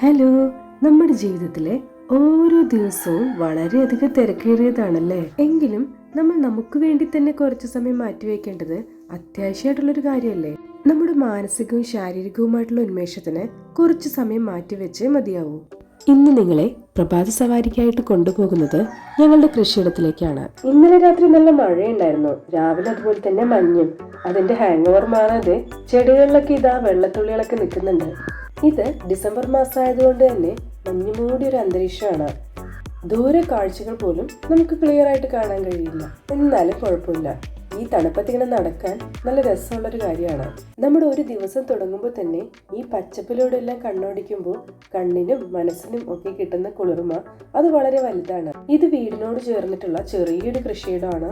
Hello നമ്മുടെ ജീവിതത്തിലെ ഓരോ ദിവസവും വളരെയധികം തിരക്കേറിയതാണല്ലേ? എങ്കിലും നമ്മൾ നമുക്ക് വേണ്ടി തന്നെ കുറച്ച് സമയം മാറ്റിവെക്കേണ്ടത് അത്യാവശ്യമായിട്ടുള്ളൊരു കാര്യമല്ലേ? നമ്മുടെ മാനസികവും ശാരീരികവുമായിട്ടുള്ള ഉന്മേഷത്തിന് കുറച്ച് സമയം മാറ്റിവെച്ചേ മതിയാവൂ. ഇന്ന് നിങ്ങളെ പ്രഭാത സവാരിക്കായിട്ട് കൊണ്ടുപോകുന്നത് ഞങ്ങളുടെ കൃഷിയിടത്തിലേക്കാണ്. ഇന്നലെ രാത്രി നല്ല മഴയുണ്ടായിരുന്നു. രാവിലെ അതുപോലെ തന്നെ മഞ്ഞും. അതിന്റെ ഹാങ് ഓവർ മാറാതെ ചെടികളിലൊക്കെ ഇതാ വെള്ളത്തുള്ളികളൊക്കെ നിൽക്കുന്നുണ്ട്. ഇത് ഡിസംബർ മാസമായതുകൊണ്ട് തന്നെ മഞ്ഞു മൂടിയ ഒരു അന്തരീക്ഷമാണ്. ദൂര കാഴ്ചകൾ പോലും നമുക്ക് ക്ലിയർ ആയിട്ട് കാണാൻ കഴിയില്ല. എന്നാലും കുഴപ്പമില്ല. ഈ തണുപ്പത്ത് ഇങ്ങനെ നടക്കാൻ നല്ല രസമുള്ളൊരു കാര്യമാണ്. നമ്മുടെ ഒരു ദിവസം തുടങ്ങുമ്പോൾ തന്നെ ഈ പച്ചപ്പിലൂടെ എല്ലാം കണ്ണോടിക്കുമ്പോൾ കണ്ണിനും മനസ്സിനും ഒക്കെ കിട്ടുന്ന കുളിർമ അത് വളരെ വലുതാണ്. ഇത് വീടിനോട് ചേർന്നിട്ടുള്ള ചെറിയൊരു കൃഷിയിടമാണ്.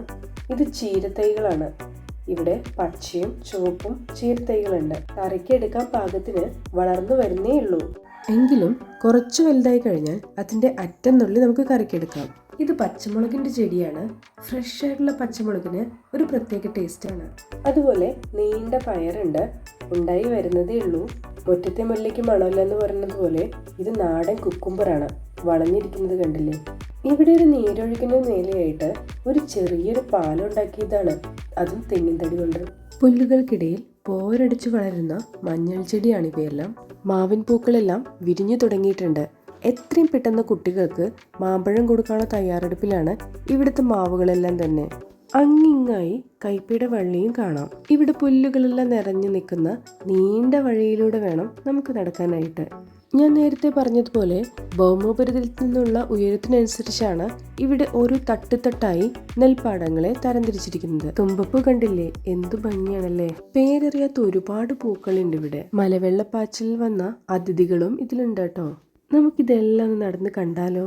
ഇത് ചീരത്തൈകളാണ്. ഇവിടെ പച്ചയും ചുവപ്പും ചീർത്തൈകളുണ്ട്. കറിക്ക് എടുക്കാൻ പാകത്തിന് വളർന്നു വരുന്നേ ഉള്ളൂ. എങ്കിലും കുറച്ച് വലുതായി കഴിഞ്ഞാൽ അതിന്റെ അറ്റം നുള്ളി നമുക്ക് കറിക്കെടുക്കാം. ഇത് പച്ചമുളകിന്റെ ചെടിയാണ്. ഫ്രഷ് ആയിട്ടുള്ള പച്ചമുളകിന് ഒരു പ്രത്യേക ടേസ്റ്റാണ് അതുപോലെ നീണ്ട പയറുണ്ട്. ഉണ്ടായി വരുന്നതേ ഉള്ളൂ. മുറ്റത്തെ മുല്ലയ്ക്ക് മണമില്ല എന്ന് പറയുന്നത് പോലെ ഇത് നാടൻ കുക്കുംബറാണ്. വളഞ്ഞിരിക്കുന്നത് കണ്ടില്ലേ? ഇവിടെ ഒരു നീരൊഴുകിന് മേലെയായിട്ട് ഒരു ചെറിയൊരു പാലുണ്ടാക്കിയതാണ്. അതും തെങ്ങിൻ തടി കൊണ്ട്. പുല്ലുകൾക്കിടയിൽ പോരടിച്ചു വളരുന്ന മഞ്ഞൾ ചെടിയാണ് ഇവയെല്ലാം. മാവിൻ പൂക്കളെല്ലാം വിരിഞ്ഞു തുടങ്ങിയിട്ടുണ്ട്. എത്രയും പെട്ടെന്ന് കുട്ടികൾക്ക് മാമ്പഴം കൊടുക്കാനുള്ള തയ്യാറെടുപ്പിലാണ് ഇവിടുത്തെ മാവുകളെല്ലാം തന്നെ. അങ്ങിങ്ങായി കൈപ്പയുടെ വള്ളിയും കാണാം. ഇവിടെ പുല്ലുകളെല്ലാം നിറഞ്ഞു നിൽക്കുന്ന നീണ്ട വഴിയിലൂടെ വേണം നമുക്ക് നടക്കാനായിട്ട്. ഞാൻ നേരത്തെ പറഞ്ഞതുപോലെ ഭൗമോപരിതലത്തിൽ നിന്നുള്ള ഉയരത്തിനനുസരിച്ചാണ് ഇവിടെ ഓരോ തട്ടുതട്ടായി നെൽപ്പാടങ്ങളെ തരംതിരിച്ചിരിക്കുന്നത്. തുമ്പപ്പൂ കണ്ടില്ലേ? എന്തു ഭംഗിയാണല്ലേ? പേരറിയാത്ത ഒരുപാട് പൂക്കളുണ്ട് ഇവിടെ. മലവെള്ളപ്പാച്ചിൽ വന്ന അതിഥികളും ഇതിലുണ്ട് കേട്ടോ. നമുക്കിതെല്ലാം നടന്ന് കണ്ടാലോ?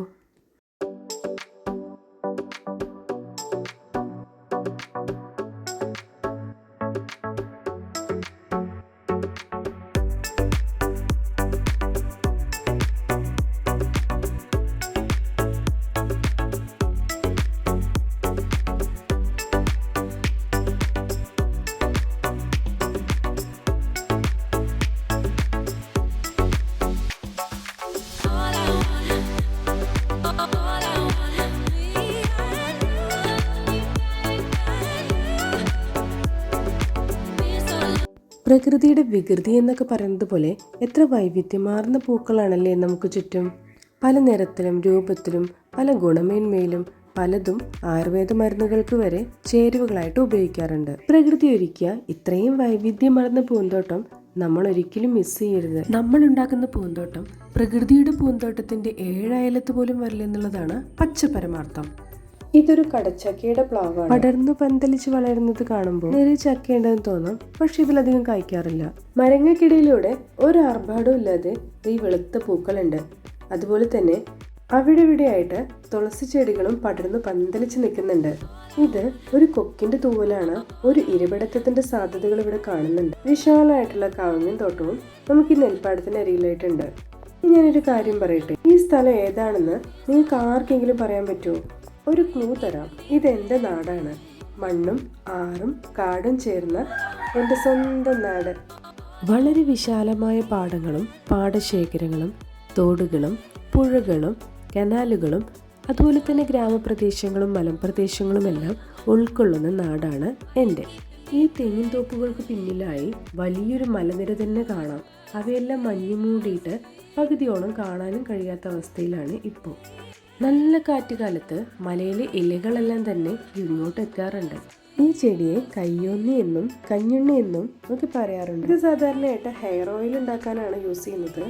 പ്രകൃതിയുടെ വികൃതി എന്നൊക്കെ പറയുന്നത് പോലെ എത്ര വൈവിധ്യമാർന്ന പൂക്കളാണല്ലേ നമുക്ക് ചുറ്റും. പല നിറത്തിലും രൂപത്തിലും പല ഗുണമേന്മയിലും പലതും ആയുർവേദ മരുന്നുകൾക്ക് വരെ ചേരുവകളായിട്ട് ഉപയോഗിക്കാറുണ്ട്. പ്രകൃതി ഒരുക്കിയ ഇത്രയും വൈവിധ്യമാർന്ന പൂന്തോട്ടം നമ്മൾ ഒരിക്കലും മിസ് ചെയ്യരുത്. നമ്മൾ ഉണ്ടാക്കുന്ന പൂന്തോട്ടം പ്രകൃതിയുടെ പൂന്തോട്ടത്തിന്റെ ഏഴയലത്ത് പോലും വരില്ലെന്നുള്ളതാണ് പച്ച പരമാർത്ഥം ഇതൊരു കടച്ചക്കയുടെ പ്ലാവാണ്. പടർന്നു പന്തലിച്ച് വളരുന്നത് കാണുമ്പോൾ നിറയെ ചക്കയുണ്ടെന്ന് തോന്നും. പക്ഷെ ഇതിലധികം കായ്ക്കാറില്ല. മരങ്ങൾക്കിടയിലൂടെ ഒരു ആർഭാടവും ഇല്ലാതെ ഈ വെളുത്ത പൂക്കളുണ്ട്. അതുപോലെ തന്നെ അവിടെ ഇവിടെയായിട്ട് തുളസി ചെടികളും പടർന്നു പന്തലിച്ച് നിൽക്കുന്നുണ്ട്. ഇത് ഒരു കൊക്കിന്റെ തൂവലാണ് ഒരു ഇരപിടത്തത്തിന്റെ സാധ്യതകൾ ഇവിടെ കാണുന്നുണ്ട്. വിശാലമായിട്ടുള്ള കാവുങ്ങൻ തോട്ടവും നമുക്ക് ഈ നെൽപ്പാടത്തിന് അരിയിലായിട്ടുണ്ട് ഞാനൊരു കാര്യം പറയട്ടെ? ഈ സ്ഥലം ഏതാണെന്ന് നിങ്ങൾക്ക് ആർക്കെങ്കിലും പറയാൻ പറ്റുമോ? ഒരു ക്ലൂ തരാം. ഇതെന്റെ നാടാണ്. മണ്ണും ആറും കാടും ചേർന്ന എന്റെ സ്വന്തം നാട്. വളരെ വിശാലമായ പാടങ്ങളും പാടശേഖരങ്ങളും തോടുകളും പുഴകളും കനാലുകളും അതുപോലെ തന്നെ ഗ്രാമപ്രദേശങ്ങളും മലമ്പ്രദേശങ്ങളുമെല്ലാം ഉൾക്കൊള്ളുന്ന നാടാണ് എന്റെ ഈ തെങ്ങിൻ തോപ്പുകൾക്ക് പിന്നിലായി വലിയൊരു മലനിര തന്നെ കാണാം. അവയെല്ലാം മഞ്ഞു മൂടിയിട്ട് പകുതിയോളം കാണാനും കഴിയാത്ത അവസ്ഥയിലാണ് ഇപ്പോൾ. നല്ല കാറ്റുകാലത്ത് മലയിലെ ഇലകളെല്ലാം തന്നെ ഇങ്ങോട്ട് എത്താറുണ്ട് ഈ ചെടിയെ കയ്യൊന്നി എന്നും കഞ്ഞുണ്ണി എന്നും ഒക്കെ പറയാറുണ്ട്. ഇത് സാധാരണയായിട്ട് ഹെയർ ഓയിൽ ഉണ്ടാക്കാനാണ് യൂസ് ചെയ്യുന്നത്.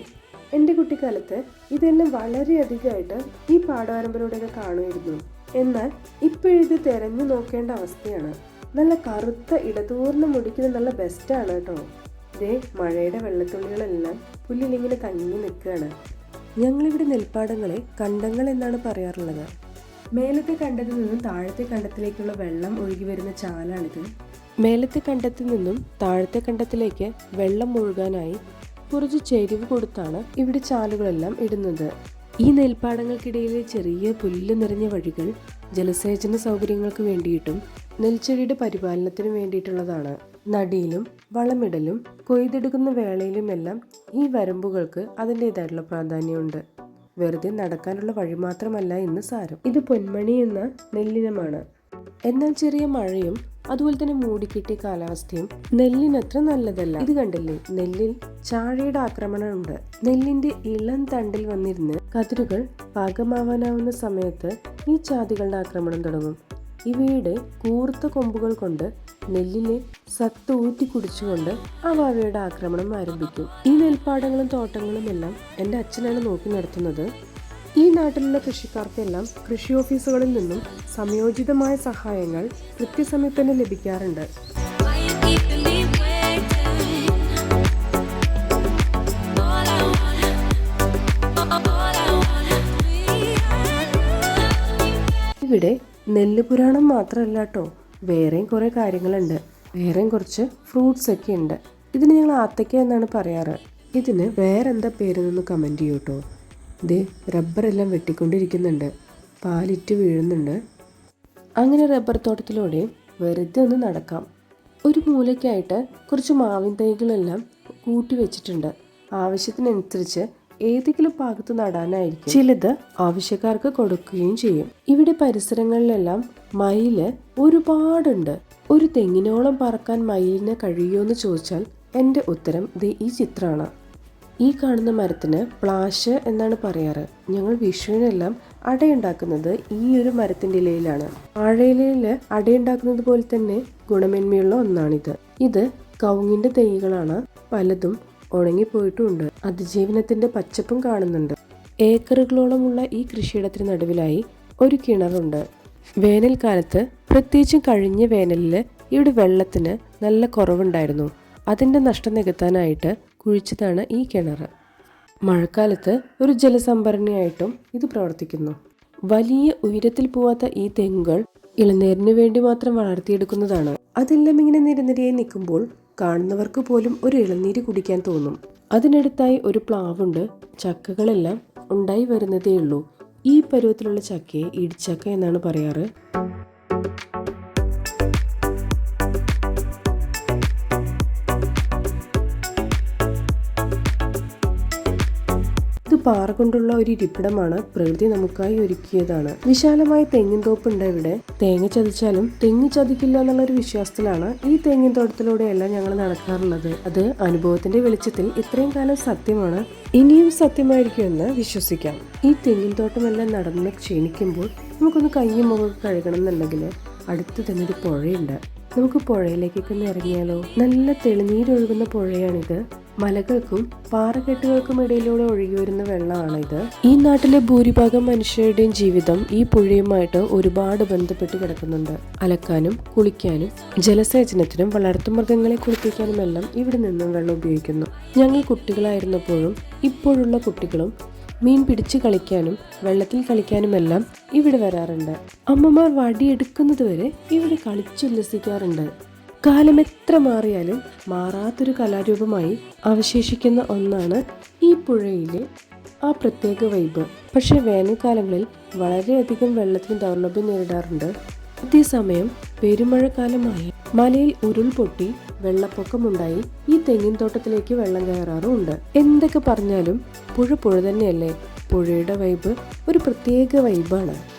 എന്റെ കുട്ടിക്കാലത്ത് ഇതെല്ലാം വളരെയധികമായിട്ട് ഈ പാടവരമ്പിലൂടെയൊക്കെ കാണുമായിരുന്നു. എന്നാൽ ഇപ്പോഴിത് തിരഞ്ഞു നോക്കേണ്ട അവസ്ഥയാണ്. നല്ല കറുത്ത ഇടതൂർന്ന മുടിക്കുന്ന നല്ല ബെസ്റ്റാണ് കേട്ടോ. ഇതേ മഴയുടെ വെള്ളത്തുള്ളികളെല്ലാം പുല്ലിലിങ്ങനെ തങ്ങി നിൽക്കുകയാണ്. ഞങ്ങളിവിടെ നെൽപ്പാടങ്ങളെ കണ്ടങ്ങൾ എന്നാണ് പറയാറുള്ളത്. മേലത്തെ കണ്ടത്തിൽ നിന്നും താഴത്തെ കണ്ടത്തിലേക്കുള്ള വെള്ളം ഒഴുകി വരുന്ന ചാലാണിത്. മേലത്തെ കണ്ടത്തിൽ നിന്നും താഴത്തെ കണ്ടത്തിലേക്ക് വെള്ളം ഒഴുകാനായി കുറച്ച് ചെരിവ് കൊടുത്താണ് ഇവിടെ ചാലുകളെല്ലാം ഇടുന്നത്. ഈ നെൽപ്പാടങ്ങൾക്കിടയിലെ ചെറിയ പുല്ല് നിറഞ്ഞ വഴികൾ ജലസേചന സൗകര്യങ്ങൾക്ക് വേണ്ടിയിട്ടും നെൽച്ചെടിയുടെ പരിപാലനത്തിനും വേണ്ടിയിട്ടുള്ളതാണ്. നടിയിലും വളമിടലും കൊയ്തെടുക്കുന്ന വേളയിലുമെല്ലാം ഈ വരമ്പുകൾക്ക് അതിന്റെതായിട്ടുള്ള പ്രാധാന്യമുണ്ട്. വെറുതെ നടക്കാനുള്ള വഴി മാത്രമല്ല ഇന്ന് സാരം. ഇത് പൊന്മണി എന്ന നെല്ലിനമാണ്. എന്നാൽ ചെറിയ മഴയും അതുപോലെ തന്നെ മൂടിക്കിട്ടിയ കാലാവസ്ഥയും നെല്ലിനത്ര നല്ലതല്ല. ഇത് കണ്ടില്ലേ? നെല്ലിൽ ചാഴയുടെ ആക്രമണമുണ്ട്. നെല്ലിന്റെ ഇളം തണ്ടിൽ വന്നിരുന്ന് കതിരുകൾ പാകമാവാനാവുന്ന സമയത്ത് ഈ ചാതികളുടെ ആക്രമണം തുടങ്ങും. ഇവയുടെ കൂർത്ത കൊമ്പുകൾ കൊണ്ട് നെല്ലിലെ സത്ത് ഊറ്റി കുടിച്ചുകൊണ്ട് അവ അവയുടെ ആക്രമണം ആരംഭിക്കും ഈ നെൽപ്പാടങ്ങളും തോട്ടങ്ങളും എല്ലാം എന്റെ അച്ഛനാണ് നോക്കി നടത്തുന്നത് ഈ നാട്ടിലുള്ള കൃഷിക്കാർക്കെല്ലാം കൃഷി ഓഫീസുകളിൽ നിന്നും സംയോജിതമായ സഹായങ്ങൾ കൃത്യസമയത്ത് തന്നെ ലഭിക്കാറുണ്ട്. ഇവിടെ നെല്ല് പുരാണം മാത്രമല്ല കേട്ടോ വേറെയും കുറേ കാര്യങ്ങളുണ്ട്. വേറെയും കുറച്ച് ഫ്രൂട്ട്സ് ഒക്കെ ഉണ്ട്. ഇതിന് ഞങ്ങൾ ആത്തക്ക എന്നാണ് പറയാറ്. ഇതിന് വേറെന്താ പേരെന്നൊന്ന് കമന്റ് ചെയ്യൂ കേട്ടോ ഇത് റബ്ബറെല്ലാം വെട്ടിക്കൊണ്ടിരിക്കുന്നുണ്ട്. പാലിറ്റ് വീഴുന്നുണ്ട്. അങ്ങനെ റബ്ബർ തോട്ടത്തിലൂടെ വെറുതെ ഒന്ന് നടക്കാം. ഒരു മൂലയ്ക്കായിട്ട് കുറച്ച് മാവിൻ തൈകളെല്ലാം കൂട്ടി വെച്ചിട്ടുണ്ട്. ആവശ്യത്തിനനുസരിച്ച് ഏതെങ്കിലും ഭാഗത്ത് നടാനായിരിക്കും. ചിലത് ആവശ്യക്കാർക്ക് കൊടുക്കുകയും ചെയ്യും. ഇവിടെ പരിസരങ്ങളിലെല്ലാം മയിൽ ഒരുപാടുണ്ട്. ഒരു തെങ്ങിനോളം പറക്കാൻ മയിലിന് കഴിയുമോ ചോദിച്ചാൽ എന്റെ ഉത്തരം ദേ ഈ ചിത്രമാണ്. ഈ കാണുന്ന മരത്തിന് പ്ലാശ് എന്നാണ് പറയാറ്. ഞങ്ങൾ വിഷുവിനെല്ലാം അടയുണ്ടാക്കുന്നത് ഈ ഒരു മരത്തിന്റെ ഇലയിലാണ്. വാഴയിലയിൽ അടയുണ്ടാക്കുന്നത് പോലെ തന്നെ ഗുണമേന്മയുള്ള ഒന്നാണിത്. ഇത് കൗങ്ങിന്റെ തൈകളാണ്. പലതും ഉണങ്ങിപ്പോയിട്ടുമുണ്ട് അതിജീവനത്തിന്റെ പച്ചപ്പും കാണുന്നുണ്ട്. ഏക്കറുകളോളമുള്ള ഈ കൃഷിയിടത്തിന് നടുവിലായി ഒരു കിണറുണ്ട്. വേനൽക്കാലത്ത് പ്രത്യേകിച്ചും കഴിഞ്ഞ വേനലിൽ ഇവിടെ വെള്ളത്തിന് നല്ല കുറവുണ്ടായിരുന്നു. അതിന്റെ നഷ്ടം നികത്താനായിട്ട് കുഴിച്ചതാണ് ഈ കിണർ. മഴക്കാലത്ത് ഒരു ജലസംഭരണിയായിട്ടും ഇത് പ്രവർത്തിക്കുന്നു. വലിയ ഉയരത്തിൽ പോവാത്ത ഈ തെങ്ങുകൾ ഇളനീരിനു വേണ്ടി മാത്രം വളർത്തിയെടുക്കുന്നതാണ്. അതെല്ലാം ഇങ്ങനെ നിരനിരയായി നിൽക്കുമ്പോൾ കാണുന്നവർക്ക് പോലും ഒരു ഇളനീര് കുടിക്കാൻ തോന്നും. അതിനടുത്തായി ഒരു പ്ലാവുണ്ട്. ചക്കകളെല്ലാം ഉണ്ടായി വരുന്നതേ ഉള്ളൂ ഈ പരുവത്തിലുള്ള ചക്കയെ ഇടിച്ചക്ക എന്നാണ് പറയാറ്. പാറ കൊണ്ടുള്ള ഒരു ഇരിപ്പിടമാണ് പ്രകൃതി നമുക്കായി ഒരുക്കിയതാണ്. വിശാലമായ തെങ്ങിൻ തോപ്പുണ്ട് ഇവിടെ. തേങ്ങ ചതിച്ചാലും തെങ്ങ് ചതിക്കില്ല എന്നുള്ള ഒരു വിശ്വാസത്തിലാണ് ഈ തെങ്ങിൻ തോട്ടത്തിലൂടെയെല്ലാം ഞങ്ങൾ നടക്കാറുള്ളത്. അത് അനുഭവത്തിന്റെ വെളിച്ചത്തിൽ ഇത്രയും കാലം സത്യമാണ്. ഇനിയും സത്യമായിരിക്കുമെന്ന് വിശ്വസിക്കാം. ഈ തെങ്ങിൻ തോട്ടമെല്ലാം നടന്ന് ക്ഷീണിക്കുമ്പോൾ നമുക്കൊന്ന് കയ്യും മുഖമൊക്കെ കഴുകണം എന്നുണ്ടെങ്കിൽ അടുത്ത് തന്നെ ഒരു പുഴയുണ്ട്. നമുക്ക് പുഴയിലേക്കൊക്കെ ഒന്ന് ഇറങ്ങിയാലോ? നല്ല തെളിനീരൊഴുകുന്ന പുഴയാണിത്. മലകൾക്കും പാറക്കെട്ടുകൾക്കും ഇടയിലൂടെ ഒഴുകിവരുന്ന വെള്ളമാണിത്. ഈ നാട്ടിലെ ഭൂരിഭാഗം മനുഷ്യരുടെയും ജീവിതം ഈ പുഴയുമായിട്ട് ഒരുപാട് ബന്ധപ്പെട്ട് കിടക്കുന്നുണ്ട്. അലക്കാനും കുളിക്കാനും ജലസേചനത്തിനും വളർത്തുമൃഗങ്ങളെ കുളിപ്പിക്കാനും എല്ലാം ഇവിടെ നിന്നും വെള്ളം ഉപയോഗിക്കുന്നു. ഞങ്ങൾ കുട്ടികളായിരുന്നപ്പോഴും ഇപ്പോഴുള്ള കുട്ടികളും മീൻ പിടിച്ച് കളിക്കാനും വെള്ളത്തിൽ കളിക്കാനുമെല്ലാം ഇവിടെ വരാറുണ്ട്. അമ്മമാർ വടിയെടുക്കുന്നത് വരെ ഇവിടെ കളിച്ചുല്ലസിക്കാറുണ്ട്. കാലം എത്ര മാറിയാലും മാറാത്തൊരു കലാരൂപമായി അവശേഷിക്കുന്ന ഒന്നാണ് ഈ പുഴയിലെ ആ പ്രത്യേക വൈബ് പക്ഷേ വേനൽക്കാലങ്ങളിൽ വളരെയധികം വെള്ളത്തിന് ദൗർലഭ്യം നേരിടാറുണ്ട്. അതേസമയം പെരുമഴക്കാലമായി മലയിൽ ഉരുൾപൊട്ടി വെള്ളപ്പൊക്കമുണ്ടായി ഈ തെങ്ങിൻ തോട്ടത്തിലേക്ക് വെള്ളം കയറാറുമുണ്ട്. എന്തൊക്കെ പറഞ്ഞാലും പുഴ പുഴ തന്നെയല്ലേ? പുഴയുടെ വൈബ് ഒരു പ്രത്യേക വൈബാണ്.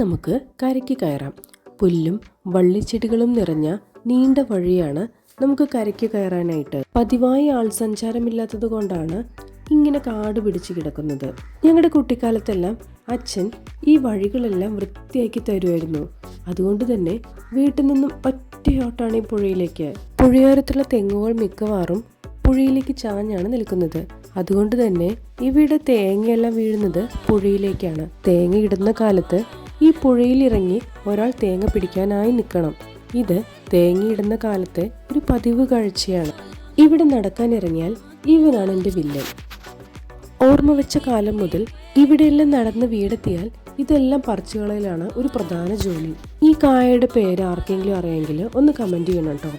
നമുക്ക് കരയ്ക്ക് കയറാം. പുല്ലും വള്ളിച്ചെടികളും നിറഞ്ഞ നീണ്ട വഴിയാണ് നമുക്ക് കരയ്ക്ക് കയറാനായിട്ട്. പതിവായി ആൾ സഞ്ചാരമില്ലാത്തത് കൊണ്ടാണ് ഇങ്ങനെ കാട് പിടിച്ച് കിടക്കുന്നത്. ഞങ്ങളുടെ കുട്ടിക്കാലത്തെല്ലാം അച്ഛൻ ഈ വഴികളെല്ലാം വൃത്തിയാക്കി തരുമായിരുന്നു. അതുകൊണ്ട് തന്നെ വീട്ടിൽ നിന്നും ഒറ്റയോട്ടാണ് ഈ പുഴയിലേക്ക്. പുഴയോരത്തുള്ള തെങ്ങുകൾ മിക്കവാറും പുഴയിലേക്ക് ചാഞ്ഞാണ് നിൽക്കുന്നത്. അതുകൊണ്ട് തന്നെ ഇവിടെ തേങ്ങയെല്ലാം വീഴുന്നത് പുഴയിലേക്കാണ്. തേങ്ങ ഇടുന്ന കാലത്ത് ഈ പുഴയിലിറങ്ങി ഒരാൾ തേങ്ങ പിടിക്കാനായി നിൽക്കണം. ഇത് തേങ്ങയിടുന്ന കാലത്തെ ഒരു പതിവ് കാഴ്ചയാണ്. ഇവിടെ നടക്കാൻ ഇറങ്ങിയാൽ ഇവനാണ് എന്റെ വില്ലൻ. ഓർമ്മ വെച്ച കാലം മുതൽ ഇവിടെയെല്ലാം നടന്ന് വീടെത്തിയാൽ ഇതെല്ലാം പറിച്ചുകളയിലാണ് ഒരു പ്രധാന ജോലി. ഈ കായയുടെ പേര് ആർക്കെങ്കിലും അറിയാമെങ്കിൽ ഒന്ന് കമന്റ് ചെയ്യണം കേട്ടോ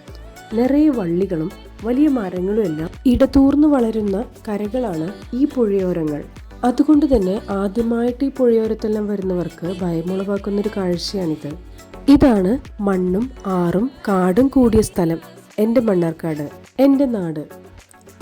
നിറയെ വള്ളികളും വലിയ മരങ്ങളും എല്ലാം ഇടതൂർന്നു വളരുന്ന കരകളാണ് ഈ പുഴയോരങ്ങൾ. അതുകൊണ്ട് തന്നെ ആദ്യമായിട്ട് ഈ പുഴയോരത്തെല്ലാം വരുന്നവർക്ക് ഭയമുളവാക്കുന്ന ഒരു കാഴ്ചയാണിത്. ഇതാണ് മണ്ണും ആറും കാടും കൂടിയ സ്ഥലം. എന്റെ മണ്ണാർക്കാട് എന്റെ നാട്.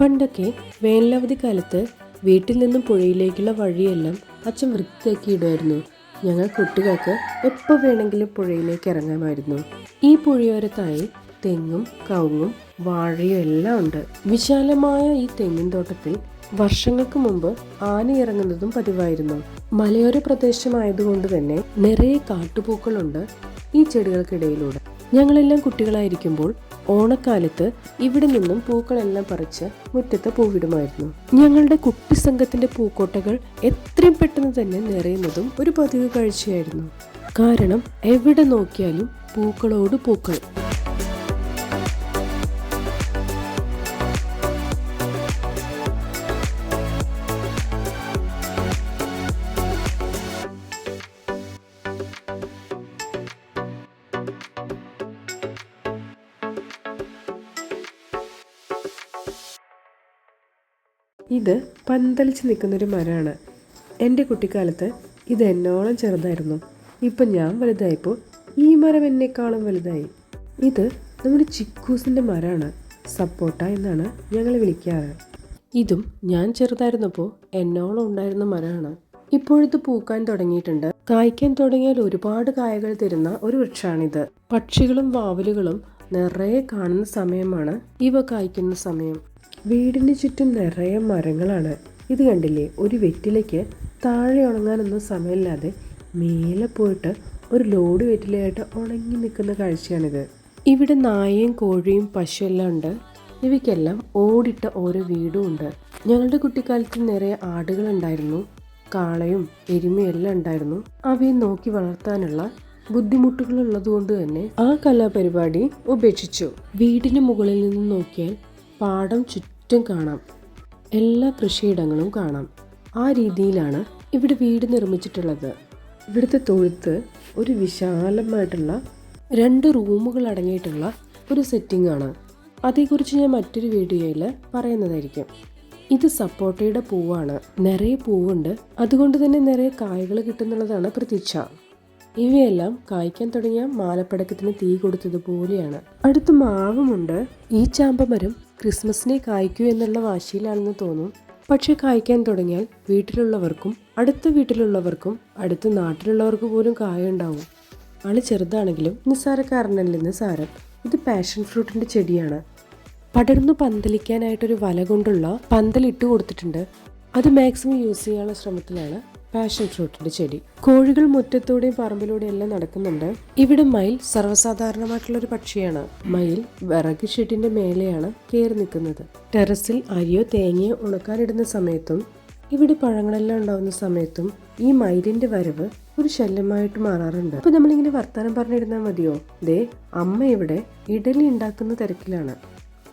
പണ്ടൊക്കെ വേനലവധി കാലത്ത് വീട്ടിൽ നിന്നും പുഴയിലേക്കുള്ള വഴിയെല്ലാം അച്ഛൻ വൃത്തിയാക്കി ഇടുമായിരുന്നു. ഞങ്ങൾ കുട്ടികൾക്ക് എപ്പോൾ വേണമെങ്കിലും പുഴയിലേക്ക് ഇറങ്ങാമായിരുന്നു. ഈ പുഴയോരത്തായി തെങ്ങും കവുങ്ങും വാഴയും എല്ലാം ഉണ്ട്. വിശാലമായ ഈ തെങ്ങിൻ തോട്ടത്തിൽ വർഷങ്ങൾക്ക് മുമ്പ് ആന ഇറങ്ങുന്നതും പതിവായിരുന്നു. മലയോര പ്രദേശമായതുകൊണ്ട് തന്നെ നിറയെ കാട്ടുപൂക്കളുണ്ട് ഈ ചെടികൾക്കിടയിലൂടെ. ഞങ്ങളെല്ലാം കുട്ടികളായിരിക്കുമ്പോൾ ഓണക്കാലത്ത് ഇവിടെ നിന്നും പൂക്കളെല്ലാം പറിച്ച് മുറ്റത്ത് പൂവിടുമായിരുന്നു. ഞങ്ങളുടെ കുട്ടി സംഘത്തിന്റെ പൂക്കോട്ടകൾ എത്രയും പെട്ടെന്ന് തന്നെ നിറയുന്നതും ഒരു പതിവ് കാഴ്ചയായിരുന്നു. കാരണം എവിടെ നോക്കിയാലും പൂക്കളോട് പൂക്കൾ. ഇത് പന്തലിച്ച് നിൽക്കുന്നൊരു മരമാണ്. എന്റെ കുട്ടിക്കാലത്ത് ഇത് എന്നോളം ചെറുതായിരുന്നു. ഇപ്പം ഞാൻ വലുതായപ്പോൾ ഈ മരം എന്നെക്കാളും വലുതായി. ഇത് നമ്മുടെ ചിക്കൂസിന്റെ മരമാണ്. സപ്പോട്ട എന്നാണ് ഞങ്ങൾ വിളിക്കാറ്. ഇതും ഞാൻ ചെറുതായിരുന്നപ്പോൾ എന്നോളം ഉണ്ടായിരുന്ന മരമാണ്. ഇപ്പോഴിത് പൂക്കാൻ തുടങ്ങിയിട്ടുണ്ട്. കായ്ക്കാൻ തുടങ്ങിയാൽ ഒരുപാട് കായകൾ തരുന്ന ഒരു വൃക്ഷമാണിത്. പക്ഷികളും വാവലുകളും നിറയെ കാണുന്ന സമയമാണ് ഇവ കായ്ക്കുന്ന സമയം. വീടിന് ചുറ്റും നിറയെ മരങ്ങളാണ്. ഇത് കണ്ടില്ലേ? ഒരു വെറ്റിലയ്ക്ക് താഴെ ഉണങ്ങാനൊന്നും സമയമില്ലാതെ മേലെ പോയിട്ട് ഒരു ലോഡ് വെറ്റിലയായിട്ട് ഉണങ്ങി നിൽക്കുന്ന കാഴ്ചയാണിത്. ഇവിടെ നായയും കോഴിയും പശു എല്ലാം ഉണ്ട്. ഇവയ്ക്കെല്ലാം ഓടിട്ട ഓരോ വീടും ഉണ്ട്. ഞങ്ങളുടെ കുട്ടിക്കാലത്ത് നിറയെ ആടുകളുണ്ടായിരുന്നു. കാളയും എരുമയും എല്ലാം ഉണ്ടായിരുന്നു. അവയെ നോക്കി വളർത്താനുള്ള ബുദ്ധിമുട്ടുകൾ ഉള്ളതുകൊണ്ട് തന്നെ ആ കലാപരിപാടി ഉപേക്ഷിച്ചു. വീടിന് മുകളിൽ നിന്ന് നോക്കിയാൽ പാടം ചുറ്റും കാണാം. എല്ലാ കൃഷിയിടങ്ങളും കാണാം. ആ രീതിയിലാണ് ഇവിടെ വീട് നിർമ്മിച്ചിട്ടുള്ളത്. ഇവിടുത്തെ തൊഴുത്ത് ഒരു വിശാലമായിട്ടുള്ള രണ്ട് റൂമുകൾ അടങ്ങിയിട്ടുള്ള ഒരു സെറ്റിംഗ് ആണ് അതേക്കുറിച്ച് ഞാൻ മറ്റൊരു വീഡിയോയിൽ പറയുന്നതായിരിക്കും. ഇത് സപ്പോട്ടയുടെ പൂവാണ്. നിറയെ പൂവുണ്ട്. അതുകൊണ്ട് തന്നെ നിറയെ കായകൾ കിട്ടുന്നുള്ളതാണ് പ്രതീക്ഷ. ഇവയെല്ലാം കായ്ക്കാൻ തുടങ്ങിയ മാലപ്പടക്കത്തിന് തീ കൊടുത്തതുപോലെയാണ്. അടുത്ത് മാവുമുണ്ട്. ഈ ചാമ്പമരം ക്രിസ്മസിനെ കായ്ക്കൂ എന്നുള്ള വാശിയിലാണെന്ന് തോന്നും. പക്ഷെ കായ്ക്കാൻ തുടങ്ങിയാൽ വീട്ടിലുള്ളവർക്കും അടുത്ത വീട്ടിലുള്ളവർക്കും അടുത്ത നാട്ടിലുള്ളവർക്ക് പോലും കായ ഉണ്ടാവും ആൾ ചെറുതാണെങ്കിലും നിസ്സാരക്കാരനല്ലെന്ന് സാരം. ഇത് പാഷൻ ഫ്രൂട്ടിന്റെ ചെടിയാണ്. പടർന്നു പന്തലിക്കാനായിട്ടൊരു വല കൊണ്ടുള്ള പന്തലിട്ട് കൊടുത്തിട്ടുണ്ട്. അത് മാക്സിമം യൂസ് ചെയ്യാനുള്ള ശ്രമത്തിലാണ് പാഷൻ ഫ്രൂട്ടിന്റെ ചെടി. കോഴികൾ മുറ്റത്തൂടെയും പറമ്പിലൂടെയും എല്ലാം നടക്കുന്നുണ്ട്. ഇവിടെ മയിൽ സർവസാധാരണമായിട്ടുള്ള ഒരു പക്ഷിയാണ്. മയിൽ വിറക് ഷെഡിന്റെ മേലെയാണ് കയറി നിൽക്കുന്നത്. ടെറസിൽ അരിയോ തേങ്ങയോ ഉണക്കാനിടുന്ന സമയത്തും ഇവിടെ പഴങ്ങളെല്ലാം ഉണ്ടാവുന്ന സമയത്തും ഈ മയിലിന്റെ വരവ് ഒരു ശല്യമായിട്ട് മാറാറുണ്ട്. അപ്പൊ നമ്മളിങ്ങനെ വർത്താനം പറഞ്ഞിരുന്നാൽ മതിയോ? ദേ അമ്മ ഇവിടെ ഇഡലി ഉണ്ടാക്കുന്ന തിരക്കിലാണ്.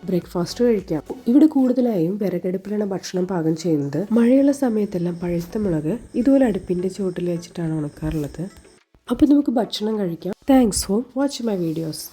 ബ്രേക്ക്ഫാസ്റ്റ് കഴിക്കാം. ഇവിടെ കൂടുതലായും വിറകടുപ്പിലാണ് ഭക്ഷണം പാകം ചെയ്യുന്നത്. മഴയുള്ള സമയത്തെല്ലാം പഴുത്ത മുളക് ഇതുപോലെ അടുപ്പിന്റെ ചുവട്ടിൽ വെച്ചിട്ടാണ് ഉണക്കാറുള്ളത്. അപ്പോൾ നമുക്ക് ഭക്ഷണം കഴിക്കാം. Thanks for watch my videos